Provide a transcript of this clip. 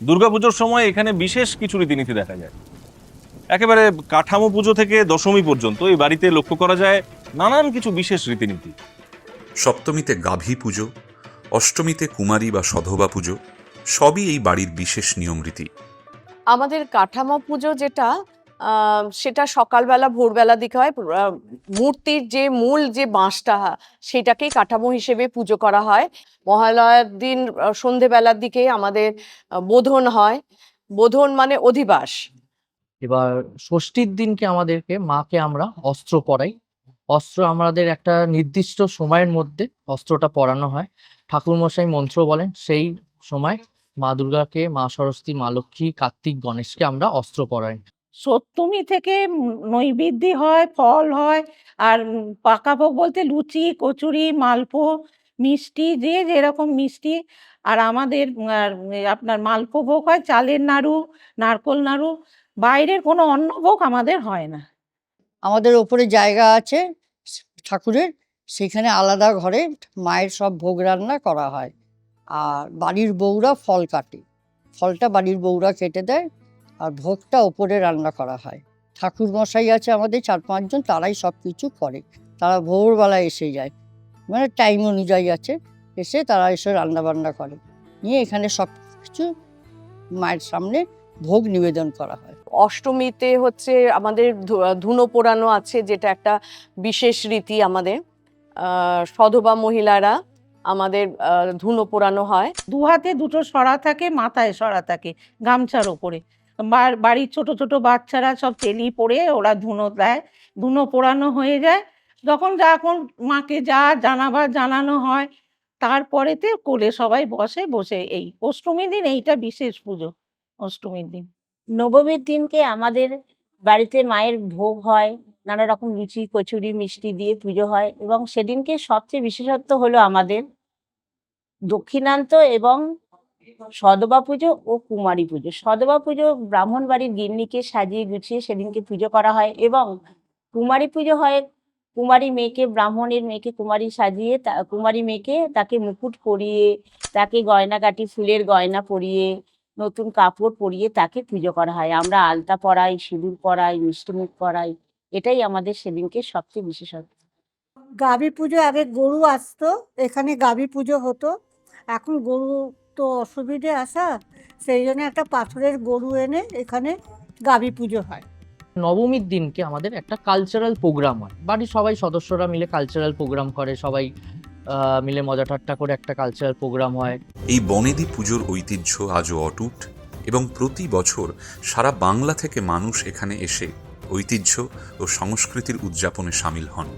দুর্গাপুজোর সময় এখানে বিশেষ কিছু রীতিনীতি দেখা যায়। একেবারে কাঠামো পুজো থেকে দশমী পর্যন্ত এই বাড়িতে লক্ষ্য করা যায় নানান কিছু বিশেষ রীতিনীতি। সপ্তমীতে গাভী পুজো অষ্টমীতে কুমারী বা সধবা পুজো সবই এই বাড়ির বিশেষ নিয়ম রীতি আমাদের কাঠামো পুজো যেটা সেটা সকালবেলা, ভোরবেলা দিকে হয়। মূর্তির যে মূল যে বাঁশটা, সেটাকেই কাঠামো হিসেবে পুজো করা হয়। মহালয়ার দিন সন্ধেবেলার দিকে আমাদের বোধন হয়। বোধন মানে অধিবাস। এবার ষষ্ঠীর দিনকে আমাদেরকে মাকে আমরা অস্ত্র পরাই। অস্ত্র আমাদের একটা নির্দিষ্ট সময়ের মধ্যে অস্ত্রটা পরানো হয়। ঠাকুরমশাই মন্ত্র বলেন, সেই সময় মা দুর্গাকে, মা সরস্বতী, মা লক্ষ্মী, কার্তিক, গণেশকে আমরা অস্ত্র পরাই। সপ্তমী থেকে উম নৈবেদ্য হয়, ফল হয়, আর পাকা ভোগ বলতে লুচি, কচুরি, মালপো, মিষ্টি, যে যেরকম মিষ্টি। আর আমাদের আর আপনার মালপো ভোগ হয়, চালের নাড়ু, নারকোল নাড়ু। বাইরের কোনো অন্ন ভোগ আমাদের হয় না। আমাদের ওপরে জায়গা আছে ঠাকুরের, সেখানে আলাদা ঘরে মায়ের সব ভোগ রান্না করা হয়। আর বাড়ির বউরা ফল কাটে। ফলটা বাড়ির বউরা কেটে দেয় আর ভোগটা ওপরে রান্না করা হয়। ঠাকুর মশাই আছে আমাদের চার পাঁচজন তারাই সব কিছু করে। তারা ভোরবেলা এসে যায়। মানে টাইম অনুযায়ী আছে। এসে তারা এসে রান্না বান্না করে। নিয়ে এখানে সব কিছু মায়ের সামনে ভোগ নিবেদন করা হয়। অষ্টমীতে হচ্ছে আমাদের ধু- ধুনো পোড়ানো আছে যেটা একটা বিশেষ রীতি আমাদের। আহ, সধবা মহিলারা আমাদের ধুনো পোড়ানো হয়। দু হাতে দুটো সরা থাকে মাথায় সরা থাকে গামছার ওপরে। বাড়ির ছোট ছোট বাচ্চারা সব তেলি পরে ওরা ধুনো দেয়। ধুনো পোড়ানো হয়ে যায়। যখন যখন মাকে যা জানাবার জানানো হয়, তারপরেতে কোলে সবাই বসে বসে এই অষ্টমীর দিন এইটা বিশেষ পুজো, অষ্টমীর দিন। নবমীর দিনকে আমাদের বাড়িতে মায়ের ভোগ হয়, নানা রকম লুচি, কচুরি, মিষ্টি দিয়ে পুজো হয় এবং সেদিনকে সবচেয়ে বিশেষত্ব হলো আমাদের দক্ষিণান্ত এবং সদবা পুজো ও কুমারী পুজো। সদবা পুজো ব্রাহ্মণ বাড়ির গিন্নিকে সাজিয়ে গুছিয়ে সেদিনকে পুজো করা হয় এবং কুমারী পুজো হয় কুমারী মেয়েকে, ব্রাহ্মণের মেয়েকে কুমারী সাজিয়ে কুমারী মেয়েকে তাকে মুকুট পরিয়ে, তাকে গয়নাগাটি, ফুলের গয়না পরিয়ে, নতুন কাপড় পরিয়ে তাকে পুজো করা হয়। আমরা আলতা পরাই, সিঁদুর পরাই মিষ্টিমুখ পরাই, এটাই আমাদের সেদিনকে সবচেয়ে বিশেষত্ব। গাভী পুজো আগে গরু আসতো, এখানে গাভী পুজো হতো। এখন গরু তো অসুবিধে আসা সেই জন্য একটা পাথরের গরু এনে এখানে গাভী পুজো হয়। নবমীর দিনকে আমাদের একটা কালচারাল প্রোগ্রাম হয়। বাড়ির সবাই সদস্যরা মিলে কালচারাল প্রোগ্রাম করে সবাই মিলে মজা ঠাট্টা করে একটা কালচারাল প্রোগ্রাম হয়। এই বনেদি পুজোর ঐতিহ্য আজও অটুট এবং প্রতি বছর সারা বাংলা থেকে মানুষ এখানে এসে ঐতিহ্য ও সংস্কৃতির উদযাপনে সামিল হন।